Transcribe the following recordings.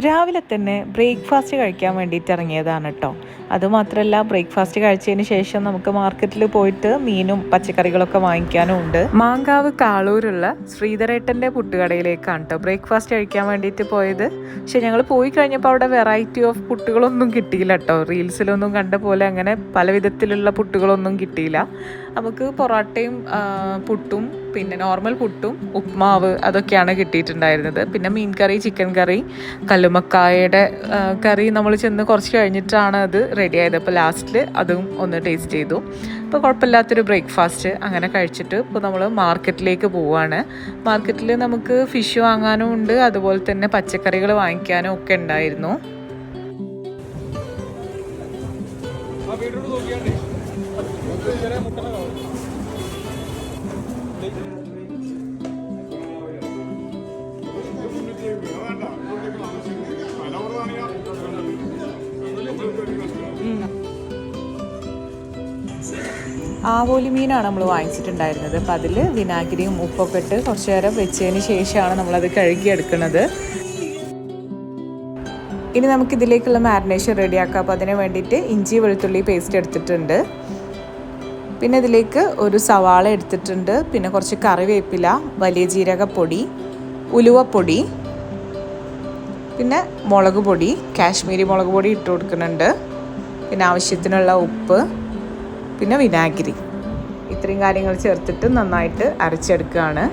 രാവിലെ തന്നെ ബ്രേക്ക്ഫാസ്റ്റ് കഴിക്കാൻ വേണ്ടിയിട്ട് ഇറങ്ങിയതാണ് കേട്ടോ. അതുമാത്രമല്ല ബ്രേക്ക്ഫാസ്റ്റ് കഴിച്ചതിന് ശേഷം നമുക്ക് മാർക്കറ്റിൽ പോയിട്ട് മീനും പച്ചക്കറികളൊക്കെ വാങ്ങിക്കാനും ഉണ്ട്. മാങ്കാവ് കാളൂരുള്ള ശ്രീധരേട്ടന്റെ പുട്ടുകടയിലേക്കാണ് കേട്ടോ ബ്രേക്ക്ഫാസ്റ്റ് കഴിക്കാൻ വേണ്ടിയിട്ട് പോയത്. പക്ഷെ ഞങ്ങൾ പോയി കഴിഞ്ഞപ്പോൾ അവിടെ വെറൈറ്റി ഓഫ് പുട്ടുകളൊന്നും കിട്ടിയില്ല കേട്ടോ. റീൽസിലൊന്നും കണ്ട പോലെ അങ്ങനെ പല വിധത്തിലുള്ള പുട്ടുകളൊന്നും കിട്ടിയില്ല. നമുക്ക് പൊറോട്ടയും പുട്ടും പിന്നെ നോർമൽ പുട്ടും ഉപ്മാവ് അതൊക്കെയാണ് കിട്ടിയിട്ടുണ്ടായിരുന്നത്. പിന്നെ മീൻ കറി ചിക്കൻ കറി കല്ലുമക്കായയുടെ കറി നമ്മൾ ചെന്ന് കുറച്ച് കഴിഞ്ഞിട്ടാണ് അത് റെഡി ആയത്. അപ്പോൾ ലാസ്റ്റിൽ അതും ഒന്ന് ടേസ്റ്റ് ചെയ്തു. അപ്പോൾ കുഴപ്പമില്ലാത്തൊരു ബ്രേക്ക്ഫാസ്റ്റ് അങ്ങനെ കഴിച്ചിട്ട് ഇപ്പോൾ നമ്മൾ മാർക്കറ്റിലേക്ക് പോവുകയാണ് മാർക്കറ്റിൽ നമുക്ക് ഫിഷ് വാങ്ങാനും ഉണ്ട് അതുപോലെ തന്നെ പച്ചക്കറികൾ വാങ്ങിക്കാനും ഒക്കെ ഉണ്ടായിരുന്നു. ആവോലി മീനാണ് നമ്മൾ വാങ്ങിച്ചിട്ടുണ്ടായിരുന്നത്. അപ്പം അതിൽ വിനാഗിരിയും ഉപ്പൊക്കെ ഇട്ട് കുറച്ച് നേരം വെച്ചതിന് ശേഷമാണ് നമ്മളത് കഴുകിയെടുക്കുന്നത്. ഇനി നമുക്കിതിലേക്കുള്ള മാരിനേഷൻ റെഡിയാക്കാം അപ്പോൾ അതിന് വേണ്ടിയിട്ട് ഇഞ്ചി വെളുത്തുള്ളി പേസ്റ്റ് എടുത്തിട്ടുണ്ട്. പിന്നെ ഇതിലേക്ക് ഒരു സവാള എടുത്തിട്ടുണ്ട്. പിന്നെ കുറച്ച് കറിവേപ്പില വലിയ ജീരകപ്പൊടി ഉലുവപ്പൊടി പിന്നെ മുളക് പൊടി കാശ്മീരി മുളക് പൊടി ഇട്ട് കൊടുക്കുന്നുണ്ട്. പിന്നെ ആവശ്യത്തിനുള്ള ഉപ്പ് പിന്നെ വിനാഗിരി. ഇത്രയും കാര്യങ്ങൾ ചേർത്തിട്ട് നന്നായിട്ട് അരച്ചെടുക്കുകയാണ്.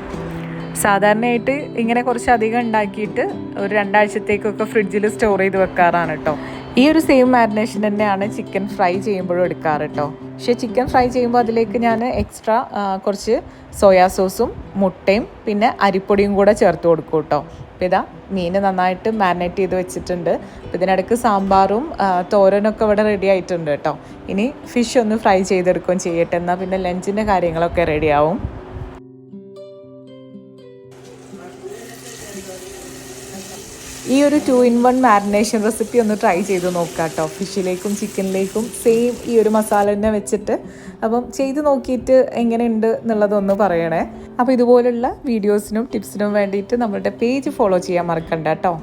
സാധാരണയായിട്ട് ഇങ്ങനെ കുറച്ച് അധികം ഉണ്ടാക്കിയിട്ട് ഒരു രണ്ടാഴ്ചത്തേക്കൊക്കെ ഫ്രിഡ്ജിൽ സ്റ്റോർ ചെയ്ത് വെക്കാറാണ് കേട്ടോ ഈ ഒരു സെയിം മാരിനേഷൻ തന്നെയാണ് ചിക്കൻ ഫ്രൈ ചെയ്യുമ്പോഴും എടുക്കാറ് കേട്ടോ പക്ഷേ ചിക്കൻ ഫ്രൈ ചെയ്യുമ്പോൾ അതിലേക്ക് ഞാൻ എക്സ്ട്രാ കുറച്ച് സോയാ സോസും മുട്ടയും പിന്നെ അരിപ്പൊടിയും കൂടെ ചേർത്ത് കൊടുക്കും കേട്ടോ അപ്പോൾ ഇതാ മീൻ നന്നായിട്ട് മാരിനേറ്റ് ചെയ്ത് വെച്ചിട്ടുണ്ട്. ഇതിനിടയ്ക്ക് സാമ്പാറും തോരനൊക്കെ ഇവിടെ റെഡി ആയിട്ടുണ്ട് കേട്ടോ ഇനി ഫിഷ് ഒന്ന് ഫ്രൈ ചെയ്തെടുക്കുകയും ചെയ്യട്ടെ. എന്നാൽ പിന്നെ ലഞ്ചിന്റെ കാര്യങ്ങളൊക്കെ റെഡിയാവും ഈ ഒരു two in one marination recipe ഒന്ന് ട്രൈ ചെയ്ത് നോക്കാം കേട്ടോ ഫിഷിലേക്കും ചിക്കനിലേക്കും സെയിം ഈ ഒരു മസാല തന്നെ വെച്ചിട്ട്. അപ്പം ചെയ്ത് നോക്കിയിട്ട് എങ്ങനെയുണ്ട് എന്നുള്ളതൊന്ന് പറയണേ. അപ്പോൾ ഇതുപോലുള്ള വീഡിയോസിനും ടിപ്സിനും വേണ്ടിയിട്ട് നമ്മളുടെ പേജ് ഫോളോ ചെയ്യാൻ മറക്കണ്ട കേട്ടോ.